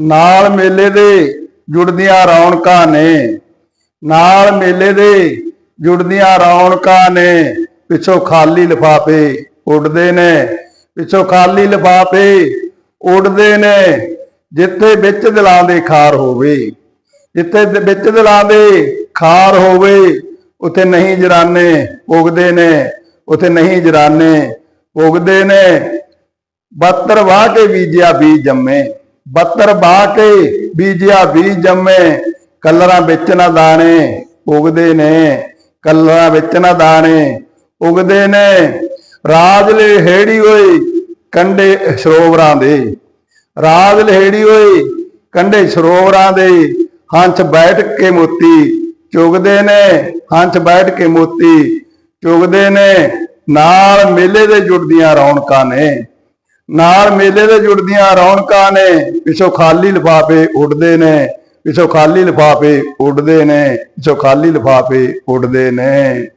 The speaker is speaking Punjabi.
ਨਾਲ ਮੇਲੇ ਦੇ ਜੁੜਦੀਆਂ ਰੌਣਕਾਂ ਨੇ। ਨਾਲ ਮੇਲੇ ਦੇ ਜੁੜਦੀਆਂ ਰੌਣਕਾਂ ਨੇ। ਪਿੱਛੋਂ ਖਾਲੀ ਲਿਫਾਫੇ ਉੱਡਦੇ ਨੇ। ਪਿੱਛੋਂ ਖਾਲੀ ਲਿਫਾਫੇ ਉੱਡਦੇ ਨੇ। ਜਿੱਥੇ ਵਿੱਚ ਦਿਲਾਂ ਦੇ ਖਾਰ ਹੋਵੇ, ਜਿੱਥੇ ਵਿੱਚ ਦਿਲਾਂ ਦੇ ਖਾਰ ਹੋਵੇ, ਉੱਥੇ ਨਹੀਂ ਜਰਾਨੇ ਉਗਦੇ ਨੇ। ਉੱਥੇ ਨਹੀਂ ਜਰਾਨੇ ਉਗਦੇ ਨੇ। ਬੱਤਰ ਵਾਹ ਕੇ ਬੀਜਿਆ ਬੀਜ ਜੰਮੇ। ਬੱਤਰ ਬਾ ਕੇ ਬੀਜਿਆ ਬੀਜ ਜੰਮੇ, ਕਲਰਾਂ ਵਿੱਚ ਨਾ ਦਾਣੇ ਉਗਦੇ ਨੇ, ਕਲਰਾਂ ਵਿੱਚ ਨਾ ਦਾਣੇ ਉਗਦੇ ਨੇ। ਰਾਜ ਲਹੇੜੀ ਹੋਈ ਕੰਡੇ ਸਰੋਵਰਾਂ ਦੇ, ਰਾਜ ਲਹੇੜੀ ਹੋਈ ਕੰਡੇ ਸਰੋਵਰਾਂ ਦੇ, ਹੰਸ ਬੈਠ ਕੇ ਮੋਤੀ ਚੁਗਦੇ ਨੇ, ਹੰਸ ਬੈਠ ਕੇ ਮੋਤੀ ਚੁਗਦੇ ਨੇ। ਨਾਲ ਮੇਲੇ ਦੇ ਜੁੜਦੀਆਂ ਰੌਣਕਾਂ ਨੇ। ਨਾਲ ਮੇਲੇ ਦੇ ਜੁੜਦੀਆਂ ਰੌਣਕਾਂ ਨੇ। ਪਿੱਛੋਂ ਖਾਲੀ ਲਿਫਾਫੇ ਉੱਡਦੇ ਨੇ। ਪਿੱਛੋਂ ਖਾਲੀ ਲਿਫਾਫੇ ਉੱਡਦੇ ਨੇ। ਪਿੱਛੋਂ ਖਾਲੀ ਲਿਫਾਫੇ ਉੱਡਦੇ ਨੇ।